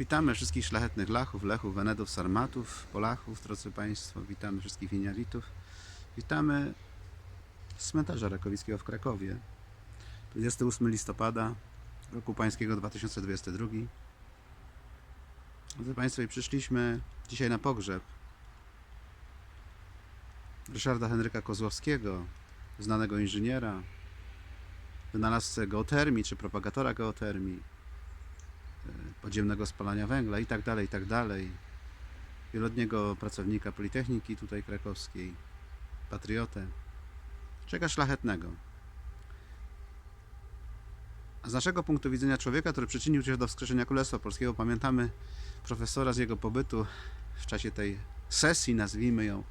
Witamy wszystkich szlachetnych Lachów, Lechów, Wenedów, Sarmatów, Polachów, drodzy Państwo. Witamy wszystkich Winiaritów. Witamy z cmentarza Rakowickiego w Krakowie. 28 listopada roku pańskiego 2022. Drodzy Państwo, i przyszliśmy dzisiaj na pogrzeb Ryszarda Henryka Kozłowskiego, znanego inżyniera, wynalazcę geotermii czy propagatora geotermii, podziemnego spalania węgla i tak dalej, i tak dalej. Wieloletniego pracownika Politechniki tutaj krakowskiej, patriotę, czeka szlachetnego. A z naszego punktu widzenia człowieka, który przyczynił się do wskrzeszenia Królestwa Polskiego, pamiętamy profesora z jego pobytu w czasie tej sesji, nazwijmy ją,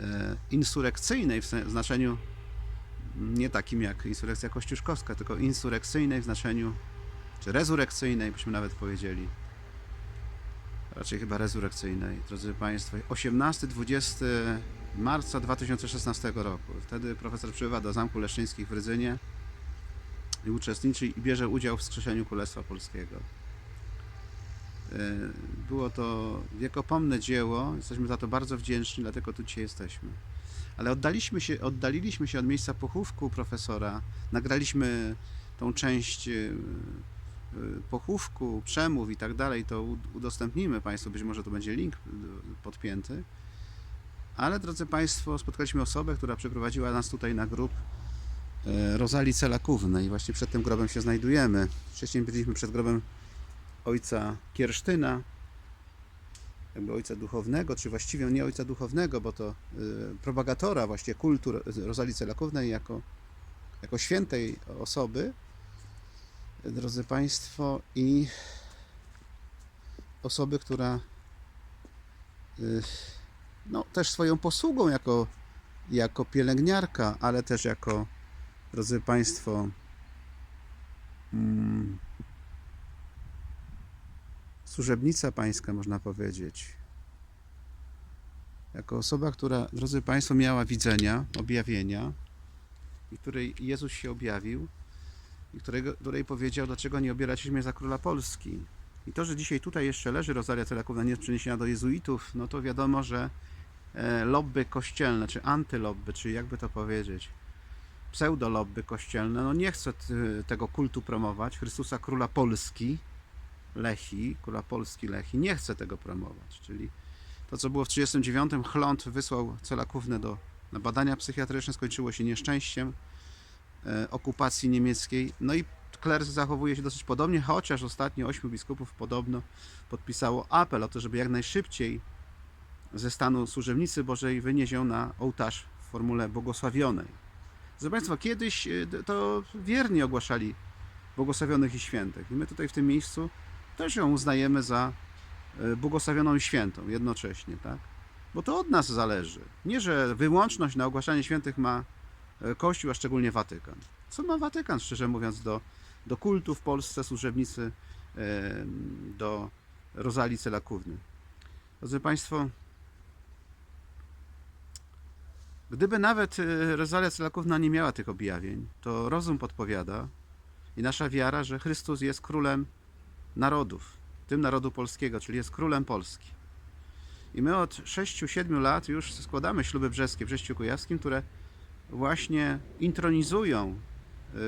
e, insurekcyjnej w znaczeniu nie takim jak insurekcja kościuszkowska, tylko insurekcyjnej w znaczeniu, czy rezurekcyjnej, byśmy nawet powiedzieli. Raczej chyba rezurekcyjnej, drodzy Państwo. 18-20 marca 2016 roku. Wtedy profesor przybywa do Zamku Leszczyńskich w Rydzynie i uczestniczy i bierze udział w wskrzeszeniu Królestwa Polskiego. E, Było to wiekopomne dzieło, jesteśmy za to bardzo wdzięczni, dlatego tu dzisiaj jesteśmy. Ale oddaliśmy się, oddaliliśmy się od miejsca pochówku profesora, nagraliśmy tą część e, pochówku, przemów i tak dalej, to udostępnimy Państwu, być może to będzie link e, podpięty. Ale drodzy Państwo, spotkaliśmy osobę, która przyprowadziła nas tutaj na grób e, Rozali Celakówny i właśnie przed tym grobem się znajdujemy. Wcześniej byliśmy przed grobem ojca Kiersztyna, jakby ojca duchownego, czy właściwie nie ojca duchownego, bo to y, propagatora właśnie kultu Rozali Celakównej jako, jako świętej osoby, drodzy Państwo, i osoby, która y, no, też swoją posługą jako, jako pielęgniarka, ale też jako, drodzy Państwo, mm, służebnica pańska, można powiedzieć. Jako osoba, która, drodzy Państwo, miała widzenia, objawienia i której Jezus się objawił i którego, której powiedział, dlaczego nie obieracie mnie za króla Polski. I to, że dzisiaj tutaj jeszcze leży Rosalia Celakówna nie przeniesiona do jezuitów, no to wiadomo, że e, lobby kościelne, czy antylobby, czy jakby to powiedzieć, pseudolobby kościelne, no nie chce tego kultu promować, Chrystusa Króla Polski, Lechi, króla Polski Lechi, nie chce tego promować. Czyli to, co było w 1939, Chląd wysłał Celakównę do, na badania psychiatryczne, skończyło się nieszczęściem okupacji niemieckiej. No i klerz zachowuje się dosyć podobnie, chociaż ostatnio ośmiu biskupów podobno podpisało apel o to, żeby jak najszybciej ze stanu służebnicy Bożej wynieść ją na ołtarz w formule błogosławionej. Proszę Państwa, kiedyś e, to wierni ogłaszali błogosławionych i świętych. I my tutaj w tym miejscu też ją uznajemy za e, błogosławioną i świętą jednocześnie, tak? Bo to od nas zależy. Nie, że wyłączność na ogłaszanie świętych ma e, Kościół, a szczególnie Watykan. Co ma Watykan, szczerze mówiąc, do, do kultu w Polsce, służebnicy, e, do Rozali Celakówny? Drodzy Państwo, gdyby nawet e, Rozalia Celakówna nie miała tych objawień, to rozum podpowiada i nasza wiara, że Chrystus jest królem narodów, tym narodu polskiego, czyli jest królem Polski. I my od 6-7 lat już składamy śluby brzeskie w Brześciu Kujawskim, które właśnie intronizują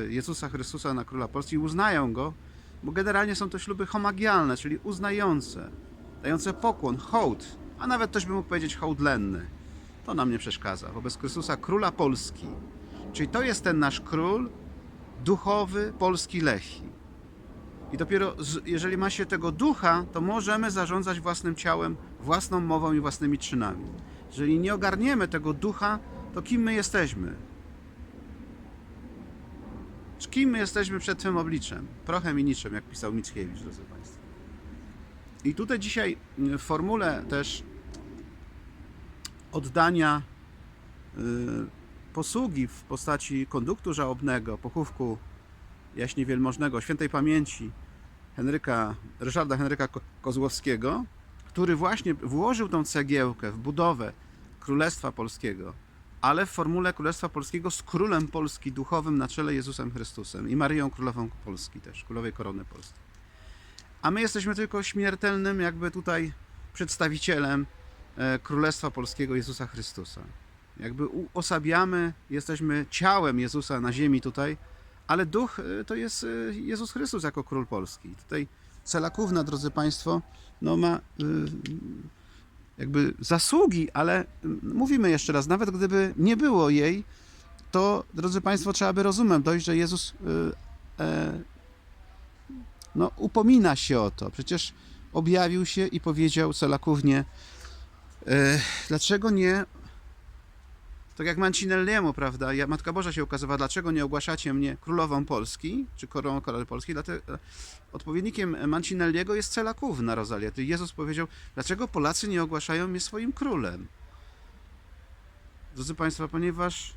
y, Jezusa Chrystusa na króla Polski i uznają go, bo generalnie są to śluby homagialne, czyli uznające, dające pokłon, hołd, a nawet ktoś by mógł powiedzieć hołd lenny. To nam nie przeszkadza. Wobec Chrystusa króla Polski. Czyli to jest ten nasz król duchowy Polski Lechi. I dopiero jeżeli ma się tego ducha, to możemy zarządzać własnym ciałem, własną mową i własnymi czynami. Jeżeli nie ogarniemy tego ducha, to kim my jesteśmy? Kim my jesteśmy przed Twym obliczem? Prochem i niczym, jak pisał Mickiewicz, drodzy Państwo. I tutaj dzisiaj y, w formule też oddania y, posługi w postaci konduktu żałobnego, pochówku jaśnie wielmożnego, świętej pamięci Henryka, Ryszarda Henryka Ko- Kozłowskiego, który właśnie włożył tą cegiełkę w budowę Królestwa Polskiego, ale w formule Królestwa Polskiego z Królem Polski duchowym na czele Jezusem Chrystusem i Maryją Królową Polski też, Królowej Korony Polskiej. a my jesteśmy tylko śmiertelnym jakby tutaj przedstawicielem e, Królestwa Polskiego Jezusa Chrystusa. Jakby uosabiamy, jesteśmy ciałem Jezusa na ziemi tutaj, ale duch e, to jest e, Jezus Chrystus jako Król Polski. Tutaj Cela Kówna, drodzy Państwo, no ma jakby zasługi, ale mówimy jeszcze raz, nawet gdyby nie było jej, to drodzy Państwo, trzeba by rozumem dojść, że Jezus y, e, no, upomina się o to. Przecież objawił się i powiedział Celakównie, e, dlaczego nie, tak jak Mancinelliemu, prawda, ja, Matka Boża się ukazywała, dlaczego nie ogłaszacie mnie królową Polski, czy koroną królowej Polski, dlatego, odpowiednikiem Mancinelliego jest Celakówna Rozalia. To Jezus powiedział, dlaczego Polacy nie ogłaszają mnie swoim królem? Drodzy Państwo, ponieważ,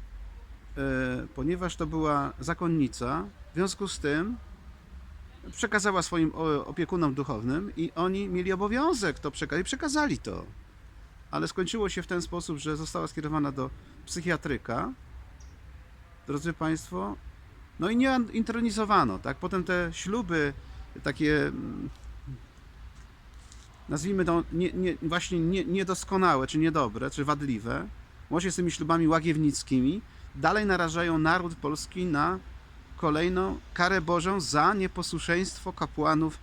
e, ponieważ to była zakonnica, w związku z tym przekazała swoim opiekunom duchownym i oni mieli obowiązek to przekazać i przekazali to. Ale skończyło się w ten sposób, że została skierowana do psychiatryka. Drodzy Państwo, no i nie intronizowano, tak? Potem te śluby takie mm, nazwijmy to nie, nie, właśnie nie, niedoskonałe, czy niedobre, czy wadliwe, łącznie z tymi ślubami łagiewnickimi, dalej narażają naród polski na kolejną karę Bożą za nieposłuszeństwo kapłanów,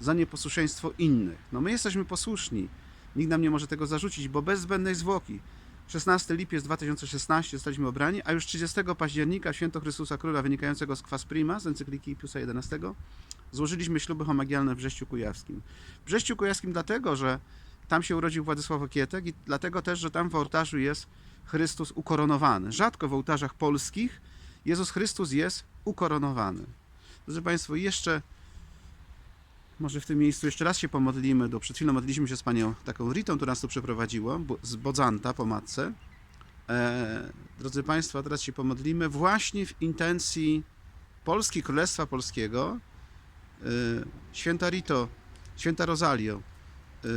za nieposłuszeństwo innych. No my jesteśmy posłuszni. Nikt nam nie może tego zarzucić, bo bez zbędnej zwłoki. 16 lipiec 2016 zostaliśmy obrani, a już 30 października święto Chrystusa Króla wynikającego z Kwas Prima z encykliki Piusa XI złożyliśmy śluby homagialne w Brześciu Kujawskim. W Brześciu Kujawskim dlatego, że tam się urodził Władysław Okietek i dlatego też, że tam w ołtarzu jest Chrystus ukoronowany. Rzadko w ołtarzach polskich Jezus Chrystus jest ukoronowany. Drodzy Państwo, jeszcze może w tym miejscu jeszcze raz się pomodlimy, bo przed chwilą modliliśmy się z panią taką Ritą, która nas tu przeprowadziła, z Bodzanta po matce. E, drodzy Państwo, teraz się pomodlimy właśnie w intencji Polski, Królestwa Polskiego. E, święta Rito, święta Rosalio, e,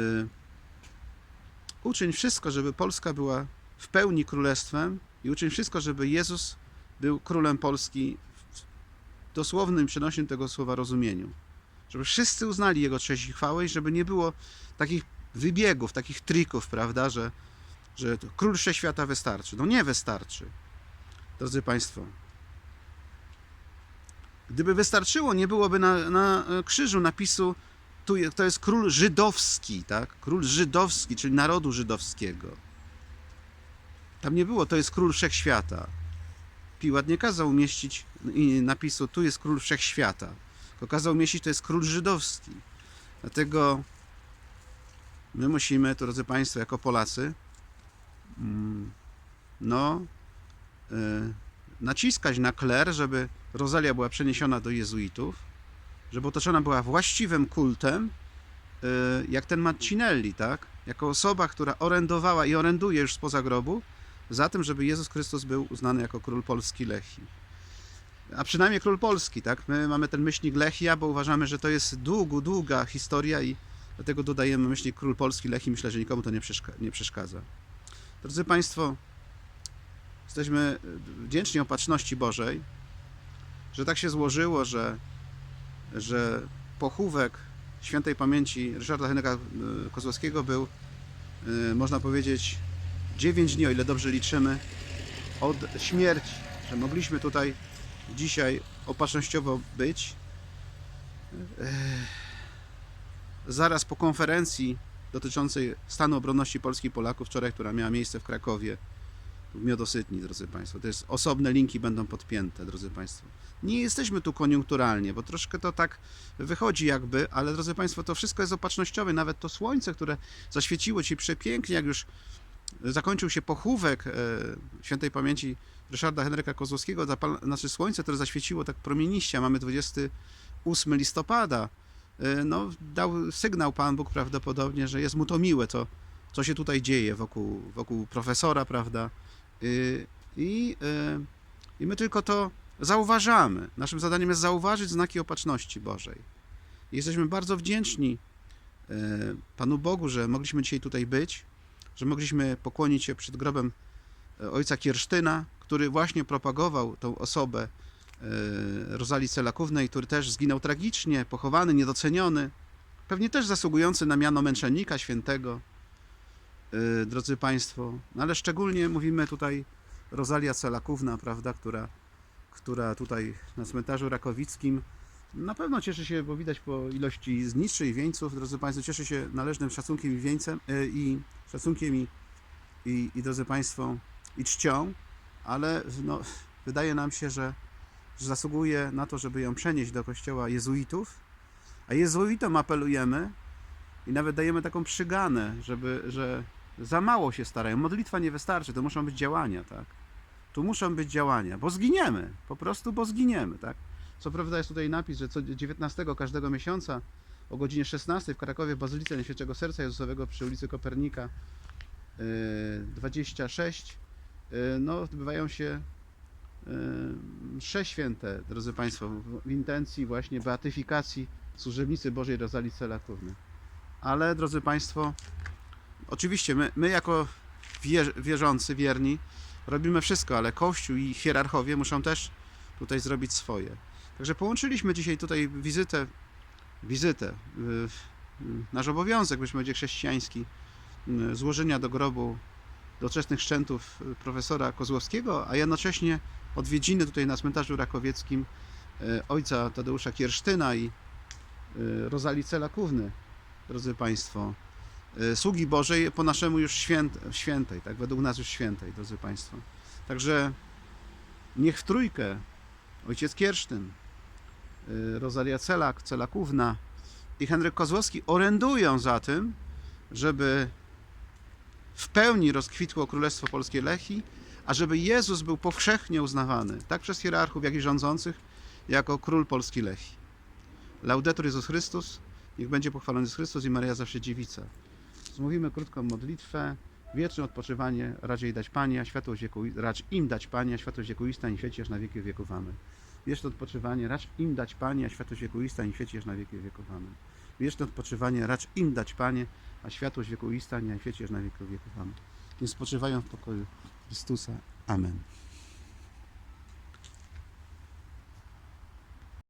uczyń wszystko, żeby Polska była w pełni królestwem i uczyń wszystko, żeby Jezus był królem Polski w dosłownym przenośnym tego słowa rozumieniu. Żeby wszyscy uznali Jego cześć i chwałę i żeby nie było takich wybiegów, takich trików, prawda, że, że to król wszechświata wystarczy. No nie wystarczy. Drodzy Państwo, gdyby wystarczyło, nie byłoby na, na krzyżu napisu tu to jest król żydowski, tak? Król żydowski, czyli narodu żydowskiego. Tam nie było, to jest król wszechświata. Piłat nie kazał umieścić napisu tu jest król wszechświata, tylko kazał umieścić to jest król żydowski. Dlatego my musimy, drodzy Państwo, jako Polacy, mm, no, y, naciskać na kler, żeby Rozalia była przeniesiona do jezuitów, żeby otoczona była właściwym kultem, y, jak ten Marcinelli, tak? Jako osoba, która orędowała i oręduje już spoza grobu, za tym, żeby Jezus Chrystus był uznany jako król Polski Lechii. A przynajmniej król Polski, tak? My mamy ten myślnik Lechia, bo uważamy, że to jest długo, długa historia i dlatego dodajemy myślnik król Polski Lechii. Myślę, że nikomu to nie, przeszka- nie przeszkadza. Drodzy Państwo, jesteśmy wdzięczni opatrzności Bożej, że tak się złożyło, że, że pochówek świętej pamięci Ryszarda Henryka y, Kozłowskiego był, y, można powiedzieć, 9 dni, o ile dobrze liczymy, od śmierci, że mogliśmy tutaj dzisiaj opatrznościowo być. Zaraz po konferencji dotyczącej stanu obronności Polski i Polaków wczoraj, która miała miejsce w Krakowie, w Miodosytni, drodzy Państwo. To jest osobne linki będą podpięte, drodzy Państwo. Nie jesteśmy tu koniunkturalnie, bo troszkę to tak wychodzi jakby, ale drodzy Państwo, to wszystko jest opatrznościowe. Nawet to słońce, które zaświeciło Ci przepięknie, jak już zakończył się pochówek e, świętej pamięci Ryszarda Henryka Kozłowskiego, zapal, znaczy słońce, które zaświeciło tak promieniście, mamy 28 listopada, e, no, dał sygnał Pan Bóg prawdopodobnie, że jest mu to miłe, co, co się tutaj dzieje wokół, wokół profesora, prawda? Y, I, y, I my tylko to zauważamy. Naszym zadaniem jest zauważyć znaki opatrzności Bożej. I jesteśmy bardzo wdzięczni e, Panu Bogu, że mogliśmy dzisiaj tutaj być, że mogliśmy pokłonić się przed grobem e, ojca Kiersztyna, który właśnie propagował tą osobę e, Rozalii Celakównej, który też zginął tragicznie, pochowany, niedoceniony. pewnie też zasługujący na miano męczennika świętego, yy, drodzy Państwo, no ale szczególnie mówimy tutaj Rozalia Celakówna, prawda, która, która tutaj na cmentarzu rakowickim na pewno cieszy się, bo widać po ilości zniszczy i wieńców, drodzy Państwo, cieszy się należnym szacunkiem i wieńcem, yy, i szacunkiem i, i, i drodzy Państwo, i czcią, ale no, wydaje nam się, że, że zasługuje na to, żeby ją przenieść do kościoła jezuitów, a jezuitom apelujemy i nawet dajemy taką przyganę, żeby, że za mało się starają. Modlitwa nie wystarczy, to muszą być działania, tak? Tu muszą być działania, bo zginiemy, po prostu, bo zginiemy, tak? Co prawda jest tutaj napis, że co 19 każdego miesiąca o godzinie 16 w Krakowie w Bazylice Najświętszego Serca Jezusowego przy ulicy Kopernika yy, 26 yy, no, odbywają się yy, msze święte, drodzy Państwo, w- intencji właśnie beatyfikacji służebnicy Bożej Rozali Celakówny. Ale, drodzy Państwo, oczywiście my, my jako wierz, wierzący, wierni, robimy wszystko, ale Kościół i hierarchowie muszą też tutaj zrobić swoje. Także połączyliśmy dzisiaj tutaj wizytę, wizytę, yy, yy, nasz obowiązek, być będzie chrześcijański, yy, złożenia do grobu doczesnych szczętów profesora Kozłowskiego, a jednocześnie odwiedziny tutaj na cmentarzu rakowieckim ojca Tadeusza Kiersztyna i Rozali Celakówny, drodzy Państwo. Sługi Bożej po naszemu już święt, świętej, tak, według nas już świętej, drodzy Państwo. Także niech w trójkę ojciec Kiersztyn, yy, Rozalia Celak, Celakówna i Henryk Kozłowski orędują za tym, żeby w pełni rozkwitło Królestwo Polskie Lechii, a żeby Jezus był powszechnie uznawany, tak przez hierarchów, jak i rządzących, jako Król Polski Lechii. Laudetur Jezus Chrystus, niech będzie pochwalony Jezus Chrystus i Maria zawsze dziewica. Zmówimy krótką modlitwę. Wieczne odpoczywanie raczej dać Panie, a światłość wieku, racz im dać Panie, a światłość wiekuista i świeci aż na wieki wieków. Amen. Wieczne odpoczywanie racz im dać Panie, a światłość wiekuista i świeci aż na wieki wieków. Amen. Wieczne odpoczywanie racz im dać Panie, a światłość wiekuista i świeci aż na wieki wieków. Amen. Niech spoczywają w pokoju Chrystusa. Amen.